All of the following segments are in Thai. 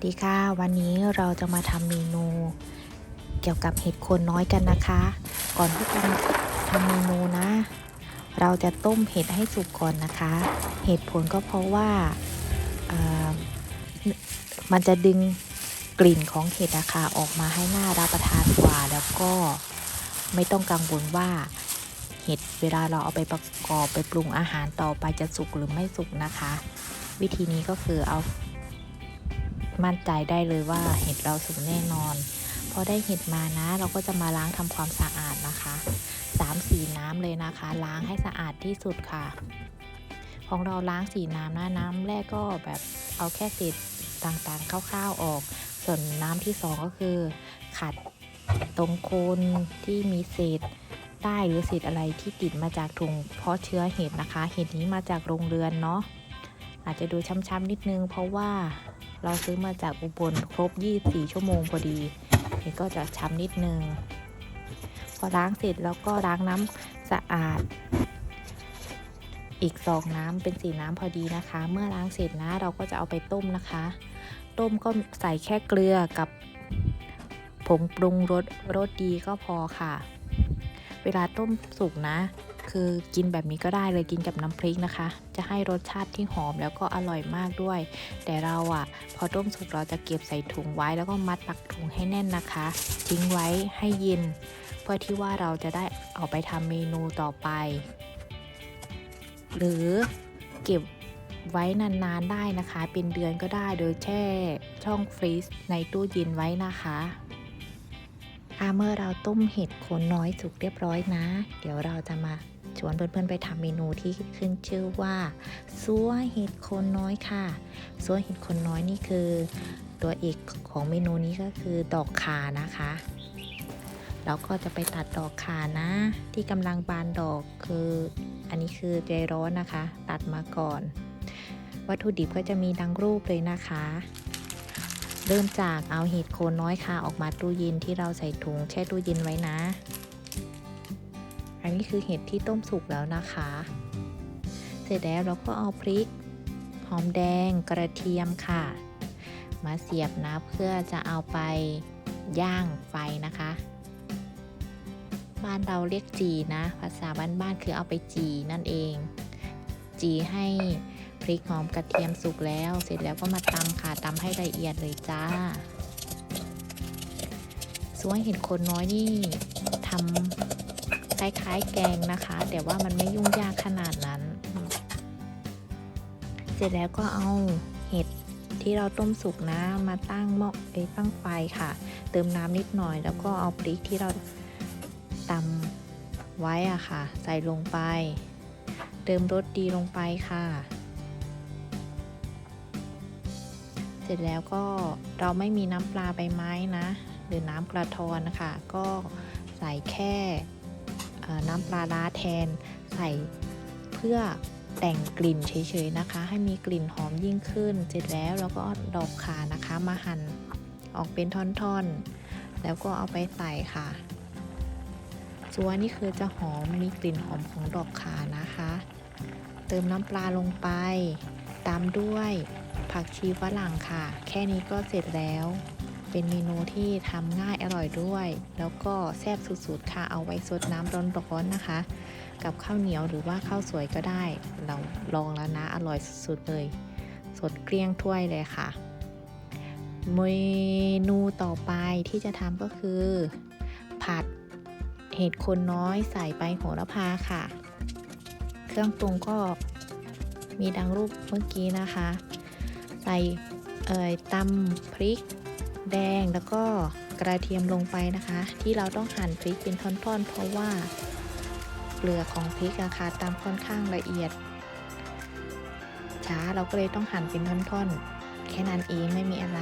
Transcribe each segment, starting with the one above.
สดีค่ะ วันนี้เราจะมาทำเมนู เกี่ยวกับเห็ดโคนน้อยกันนะคะ ก่อนที่จะทำเมนูนะ เราจะต้มเห็ดให้สุกก่อนนะคะ เหตุผลก็เพราะว่ามันจะดึงกลิ่นของเห็ดนะคะออกมาให้หน่ารับประทานกว่า แล้วก็ไม่ต้องกังวลว่า เห็ดเวลาเราเอาไปประกอบไปปรุงอาหารต่อไปจะสุกหรือไม่สุกนะคะ วิธีนี้ก็คือเอา มั่นใจได้เลยว่าเห็ดเราสุกแน่นอน พอได้เห็ดมานะ เราก็จะมาล้างทำความสะอาดนะคะสามสีน้ำเลยนะคะ ล้างให้สะอาดที่สุดค่ะ ของเราล้างสีน้ำนะน้ำแรกก็แบบเอาแค่เศษต่างๆคร่าวๆออก ส่วนน้ำที่สองก็คือ ขัดตรงโคนที่มีเศษได้หรือเศษอะไรที่ติดมาจากถุงเพาะเชื้อเห็ดนะคะ เห็ดนี้มาจากโรงเรือนเนาะอาจจะดูช้ำๆนิดนึงเพราะว่า เราซื้อมาจากอุบลครบ 24 ชั่วโมงพอดีเห็ดก็จะช้ำนิดนึง พอล้างเสร็จแล้วก็ล้างน้ำสะอาด อีกสองน้ำเป็นสีน้ำพอดีนะคะ เมื่อล้างเสร็จนะเราก็จะเอาไปต้มนะคะ ต้มก็ใส่แค่เกลือกับผงปรุงรสรสดีก็พอค่ะ เวลาต้มสุกนะ คือกินแบบนี้ก็ได้เลยกินกับน้ำพริกนะคะ จะให้รสชาติที่หอมแล้วก็อร่อยมากด้วย แต่เราอะพอต้มสุกเราจะเก็บใส่ถุงไว้แล้วก็มัดปักถุงให้แน่นนะคะ ทิ้งไว้ให้เย็นเพื่อที่ว่าเราจะได้เอาไปทำเมนูต่อไป หรือเก็บไว้นานๆได้นะคะ เป็นเดือนก็ได้โดยแช่ช่องฟรีซในตู้เย็นไว้นะคะอะเมื่อเราต้มเห็ดโคนน้อยสุกเรียบร้อยนะ เดี๋ยวเราจะมา ชวนเพื่อนๆไปทำเมนูที่ขึ้นชื่อว่าซัวเห็ดโคนน้อยค่ะซัวเห็ดโคนน้อยนี่คือ ตัวเอกของเมนูนี้ก็คือดอกขานะคะ เราก็จะไปตัดดอกขานะ ที่กำลังบานดอกคือ อันนี้คือใจร้อนนะคะ ตัดมาก่อน วัตถุดิบก็จะมีดังรูปเลยนะคะเริ่มจากเอาเห็ดโคนน้อยค่ะออกมาตู้เย็นที่เราใส่ถุงแช่ตู้เย็นไว้นะ อันนี้คือเห็ดที่ต้มสุกแล้วนะคะ เสร็จแล้วเราก็เอาพริก หอมแดงกระเทียมค่ะ มาเสียบนะเพื่อจะเอาไปย่างไฟนะคะ บ้านเราเรียกจีนะ ภาษาบ้านๆคือเอาไปจีนั่นเอง จีให้พริกหอมกระเทียมสุกแล้ว เสร็จแล้วก็มาตำค่ะตำให้ละเอียดเลยจ้าส่วนเห็นคนน้อยนี่ทำ คล้าย ๆ แกงนะคะ แต่ว่ามันไม่ยุ่งยากขนาดนั้น เสร็จแล้วก็เอาเห็ดที่เราต้มสุกนะมาตั้งหม้อเอ้ตั้งไฟค่ะ เติมน้ำนิดหน่อย แล้วก็เอาพริกที่เราตำไว้อะค่ะ ใส่ลงไป เติมรสดีลงไปค่ะ เสร็จแล้วก็เราไม่มีน้ำปลาใบไม้นะ หรือน้ำกระทอนนะคะก็ใส่แค่ น้ำปลาร้าแทนใส่เพื่อแต่งกลิ่นเฉยๆนะคะ ให้มีกลิ่นหอมยิ่งขึ้น เสร็จแล้วเราก็ดอกขานะคะมาหั่นออกเป็นท่อนๆ แล้วก็เอาไปใส่ค่ะจัวนี่คือจะหอมมีกลิ่นหอมของดอกขานะคะ เติมน้ำปลาลงไป ตามด้วยผักชีฝรั่งค่ะ แค่นี้ก็เสร็จแล้ว เป็นเมนูที่ทำง่ายอร่อยด้วย แล้วก็แซ่บสุดๆค่ะ เอาไว้สดน้ำร้อนๆนะคะ กับข้าวเหนียวหรือว่าข้าวสวยก็ได้ เราลองแล้วนะอร่อยสุดๆเลย สดเกลี้ยงถ้วยเลยค่ะ เมนูต่อไปที่จะทำก็คือ ผัดเห็ดคนน้อยใส่ใบโหระพาค่ะ เครื่องปรุงก็มีดังรูปเมื่อกี้นะคะ ใส่เอ่ยตำพริก แดงแล้วก็กระเทียมลงไปนะคะ ที่เราต้องหั่นพริกเป็นท่อนๆ เพราะว่าเปลือกของพริกอะค่ะตำค่อนข้างละเอียด ช้าเราก็เลยต้องหั่นเป็นท่อนๆ แค่นั้นเองไม่มีอะไร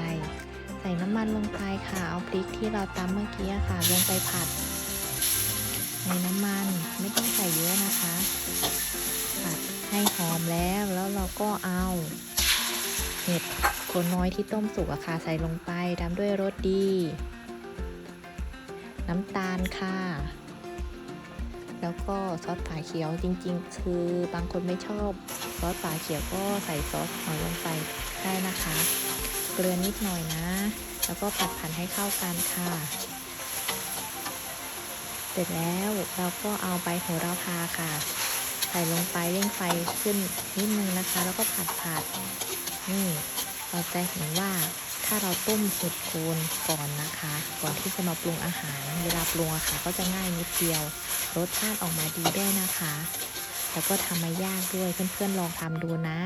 ใส่น้ำมันลงไปค่ะเอาพริกที่เราตำเมื่อกี้ค่ะลงไปผัด ในน้ำมันไม่ต้องใส่เยอะนะคะผัดให้หอมแล้วแล้วเราก็เอา เห็ดโคนน้อยที่ต้มสุกอะค่ะใส่ลงไปตามด้วยรสดี น้ำตาลค่ะ แล้วก็ซอสฝาเขียวจริง ๆ คือบางคนไม่ชอบซอสฝาเขียวก็ใส่ซอสหอยลงไปได้นะคะ เกลือนิดหน่อยนะ แล้วก็ผัดผันให้เข้ากันค่ะ เสร็จแล้วเราก็เอาใบโหระพาค่ะ ใส่ลงไปเร่งไฟขึ้นนิดนึงนะคะ แล้วก็ผัดผัด นี่ เราจะเห็นว่าถ้าเราต้มเห็ดโคนก่อนนะคะ ก่อนที่จะมาปรุงอาหารเวลาปรุงอะค่ะ ก็จะง่ายนิดเดียว รสชาติออกมาดีด้วยนะคะ แล้วก็ทำไม่ยากด้วยเพื่อนๆลองทำดูนะ